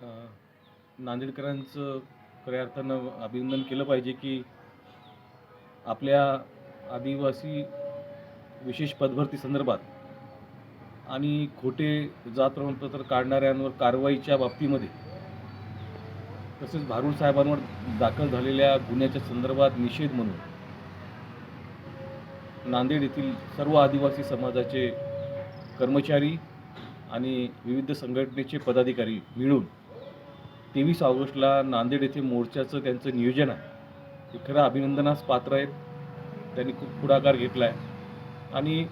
नांदेडकरांचं खऱ्या अर्थानं अभिनंदन केलं पाहिजे की आपल्या आदिवासी विशेष पदभरती संदर्भात आणि खोटे जात प्रमाणपत्र काढणाऱ्यांवर कारवाईच्या बाबतीमध्ये तसेच भारूड साहेबांवर दाखल झालेल्या गुन्ह्याच्या संदर्भात निषेध म्हणून नांदेड येथील सर्व आदिवासी समाजाचे कर्मचारी आणि विविध संघटनेचे पदाधिकारी मिळून तेवीस ऑगस्टला नांदेड येथे मोर्चाचं त्यांचं नियोजन आहे. ते खरं अभिनंदनास पात्र आहेत. त्यांनी खूप पुढाकार घेतला आहे आणि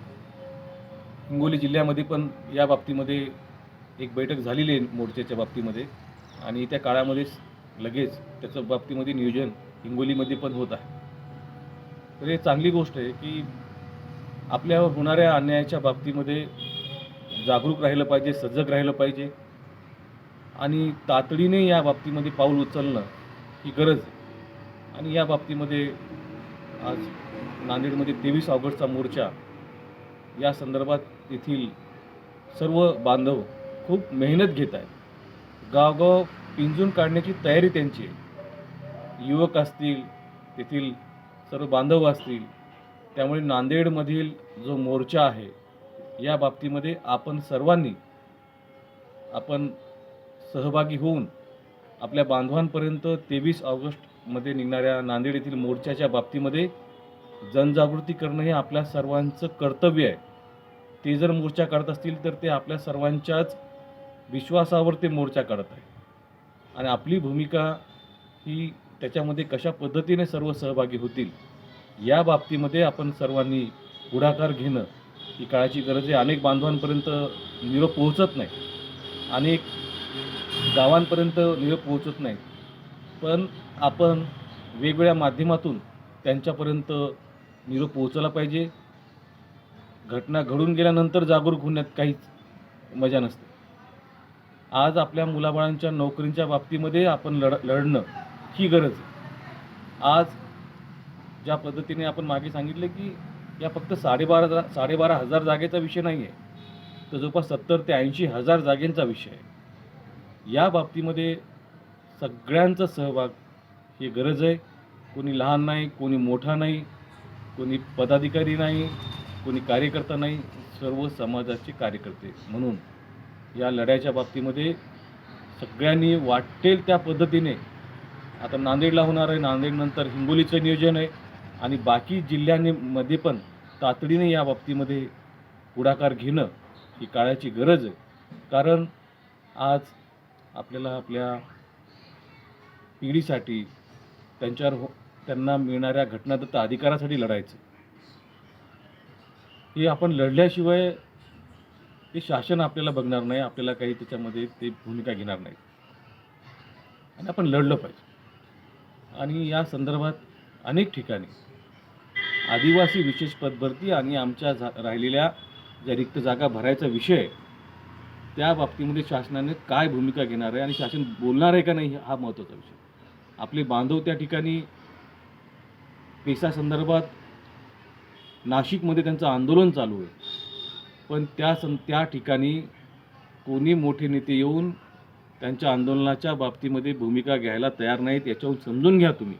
हिंगोली जिल्ह्यामध्ये पण या बाबतीमध्ये एक बैठक झालेली आहे मोर्चाच्या बाबतीमध्ये. आणि त्या काळामध्येच लगेच त्याचं बाबतीमध्ये नियोजन हिंगोलीमध्ये पण होत आहे. तर हे चांगली गोष्ट आहे की आपल्यावर होणाऱ्या अन्यायाच्या बाबतीमध्ये जागरूक राहिलं पाहिजे सजग राहिलं पाहिजे. आणि तातडीने या बाबतीमध्ये पाऊल उचलणं ही गरज आहे. आणि या बाबतीमध्ये आज नांदेडमध्ये तेवीस ऑगस्टचा मोर्चा या संदर्भात येथील सर्व बांधव खूप मेहनत घेत आहेत. गावगाव पिंजून काढण्याची तयारी त्यांची आहे. युवक असतील तेथील सर्व बांधव असतील त्यामुळे नांदेडमधील जो मोर्चा आहे या बाबतीमध्ये आपण सर्वांनी आपण सहभागी होऊन आपल्या बांधवांपर्यंत तेवीस ऑगस्टमध्ये निघणाऱ्या नांदेड येथील मोर्चाच्या बाबतीमध्ये जनजागृती करणं हे आपल्या सर्वांचं कर्तव्य आहे. ते जर मोर्चा काढत असतील तर ते आपल्या सर्वांच्याच विश्वासावर ते मोर्चा काढत आहे आणि आपली भूमिका ही त्याच्यामध्ये कशा पद्धतीने सर्व सहभागी होतील या बाबतीमध्ये आपण सर्वांनी पुढाकार घेणं ही काळाची गरज आहे. अनेक बांधवांपर्यंत निरोप पोहोचत नाही. अनेक गावांपर्यंत निरोप पोहोचत नाही. पण आपण वेगवेगळ्या माध्यमातून त्यांच्यापर्यंत निरोप पोहोचला पाहिजे. घटना घडून गेल्यानंतर जागरूक होण्यात काहीच मजा नसते. आज आपल्या मुलाबाळांच्या नोकरींच्या बाबतीमध्ये आपण लढ लढणं ही गरज आहे. आज ज्या पद्धतीने आपण मागे सांगितलं की या फक्त साडेबारा साडेबारा हजार जागेचा विषय नाही आहे तर जवळपास सत्तर ते ऐंशी हजार जागेंचा विषय आहे. या बाबतीमध्ये सगळ्यांचा सहभाग ही गरज आहे. कोणी लहान नाही कोणी मोठा नाही कोणी पदाधिकारी नाही कोणी कार्यकर्ता नाही सर्व समाजाचे कार्यकर्ते. म्हणून या लढ्याच्या बाबतीमध्ये सगळ्यांनी वाटेल त्या पद्धतीने आता नांदेडला होणार आहे नांदेडनंतर हिंगोलीचं नियोजन आहे आणि बाकी जिल्ह्यांमध्ये पण तातडीने या बाबतीमध्ये पुढाकार घेणं ही काळाची गरज आहे. कारण आज आपल्याला आपल्या पिढीसाठी त्यांच्यावर हो त्यांना मिळणाऱ्या घटनादत्त अधिकारासाठी लढायचं. हे आपण लढल्याशिवाय ते शासन आपल्याला बघणार नाही आपल्याला काही त्याच्यामध्ये ते भूमिका घेणार नाही. आणि आपण लढलं पाहिजे. आणि या संदर्भात अनेक ठिकाणी आदिवासी विशेष पदभरती आणि आमच्या झा राहिलेल्या ज्या रिक्त जागा भरायचा विषय त्या बाबतीमध्ये शासनाने काय भूमिका घेणार आहे आणि शासन बोलणार आहे का नाही हा महत्त्वाचा विषय. आपले बांधव त्या ठिकाणी पेसा संदर्भात नाशिकमध्ये त्यांचं आंदोलन चालू आहे. पण त्या सं त्या ठिकाणी कोणी मोठे नेते येऊन त्यांच्या आंदोलनाच्या बाबतीमध्ये भूमिका घ्यायला तयार नाहीत याच्याहून समजून घ्या तुम्ही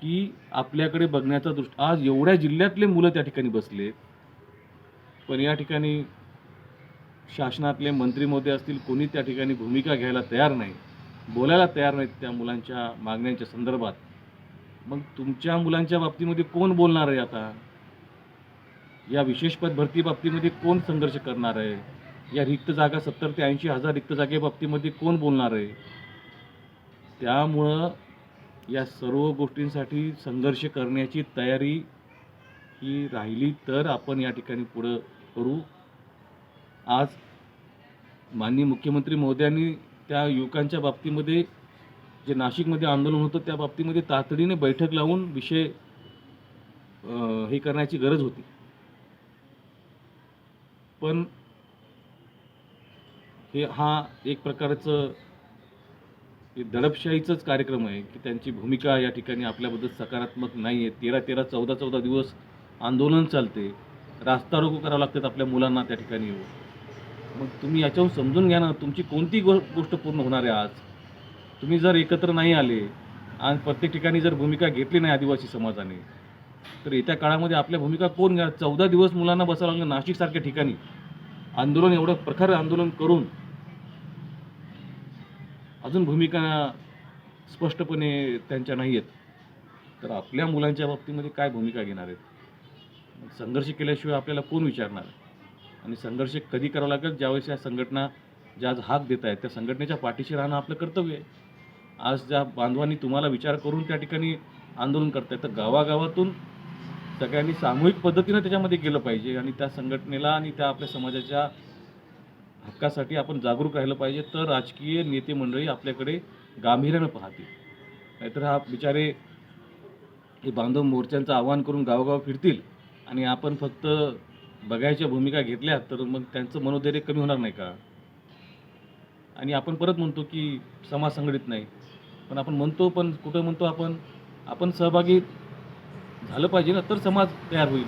की आपल्याकडे बघण्याचा दृष्ट आज एवढ्या जिल्ह्यातले मुलं त्या ठिकाणी बसले पण या ठिकाणी शासनातले मंत्री मोदी असतील कोणी त्या ठिकाणी भूमिका घ्यायला तयार नाही बोलायला तयार नाहीत त्या मुलांच्या मागण्यांच्या संदर्भात. मग तुमच्या मुलांच्या बाबतीमध्ये कोण बोलणार आहे आता? या विशेष पद भरती बाबतीमध्ये कोण संघर्ष करणार आहे? या रिक्त जागा सत्तर ते ऐंशी हजार रिक्त जागेबाबतीमध्ये कोण बोलणार आहे? त्यामुळं या सर्व गोष्टींसाठी संघर्ष करण्याची तयारी ही राहिली तर आपण या ठिकाणी पुढं करू. आज माननीय मुख्यमंत्री महोदयांनी त्या युवकांच्या बाबतीमध्ये जे नाशिकमध्ये आंदोलन होतं त्या बाबतीमध्ये तातडीने बैठक लावून विषय हे करण्याची गरज होती. पण हे हा एक प्रकारचं हे दडपशाहीचाच कार्यक्रम आहे की त्यांची भूमिका या ठिकाणी आपल्याबद्दल सकारात्मक नाही आहे. तेरा तेरा चौदा चौदा दिवस आंदोलन चालते. रास्ता रोको करावं लागतात आपल्या मुलांना त्या ठिकाणी येऊन. मग तुम्ही याच्याहून समजून घ्या ना तुमची कोणती गो गोष्ट पूर्ण होणार आहे आज? तुम्ही जर एकत्र नाही आले आणि प्रत्येक ठिकाणी जर भूमिका घेतली नाही आदिवासी समाजाने तर येत्या काळामध्ये आपल्या भूमिका कोण घ्या? चौदा दिवस मुलांना बसावं लागलं नाशिकसारख्या ठिकाणी. आंदोलन एवढं प्रखर आंदोलन करून अजून भूमिका स्पष्टपणे त्यांच्या नाही आहेत. तर आपल्या मुलांच्या बाबतीमध्ये काय भूमिका घेणार आहेत? संघर्ष केल्याशिवाय आपल्याला कोण विचारणार? आणि संघर्ष कधी करावा लागेल? ज्यावेळेस या संघटना ज्या आज हाक देत आहेत त्या संघटनेच्या पाठीशी राहणं आपलं कर्तव्य आहे. आज ज्या बांधवांनी तुम्हाला विचार करून त्या ठिकाणी आंदोलन करतायत तर गावागावातून सगळ्यांनी सामूहिक पद्धतीनं त्याच्यामध्ये गेलं पाहिजे आणि त्या संघटनेला आणि त्या आपल्या समाजाच्या हक्कासाठी आपण जागरूक राहिलं पाहिजे. तर राजकीय नेते मंडळी आपल्याकडे गांभीर्यानं पाहतील. नाहीतर हा बिचारे हे बांधव मोर्चांचं आवाहन करून गावोगाव फिरतील आणि आपण फक्त बघायच्या भूमिका घेतल्या तर मग त्यांचं मनोधैर्य कमी होणार नाही का? आणि आपण परत म्हणतो की समाज संघटित नाही. पण आपण म्हणतो पण कुठं म्हणतो आपण आपण सहभागी झालं पाहिजे ना तर समाज तयार होईल.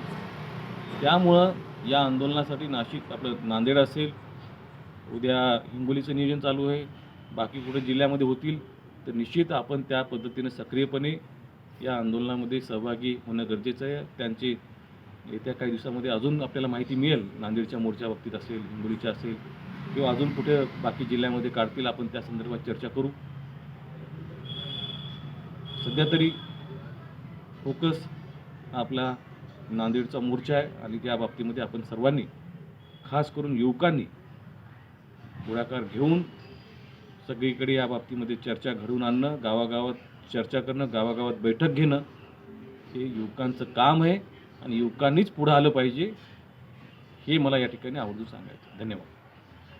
त्यामुळं या आंदोलनासाठी नाशिक आपलं नांदेड असेल उद्या हिंगोलीचं नियोजन चालू आहे बाकी कुठे जिल्ह्यामध्ये होतील तर निश्चित आपण त्या पद्धतीने सक्रियपणे या आंदोलनामध्ये सहभागी होणं गरजेचं आहे. त्यांची येत्या काही दिवसामध्ये अजून आपल्याला माहिती मिळेल नांदेडच्या मोर्चा बाबतीत असेल हिंगोलीच्या असेल किंवा अजून कुठे बाकी जिल्ह्यामध्ये काढतील आपण त्या संदर्भात चर्चा करू. सध्या तरी फोकस आपला नांदेडचा मोर्चा आहे आणि त्या बाबतीमध्ये आपण सर्वांनी खास करून युवकांनी पुढाकार घेऊन सगळीकडे या बाबतीमध्ये चर्चा घडवून आणणं गावागावात चर्चा करणं गावागावात बैठक घेणं हे युवकांचं काम आहे. आणि युवकांनीच पुढं आलं पाहिजे हे मला या ठिकाणी आवर्जून सांगायचं धन्यवाद.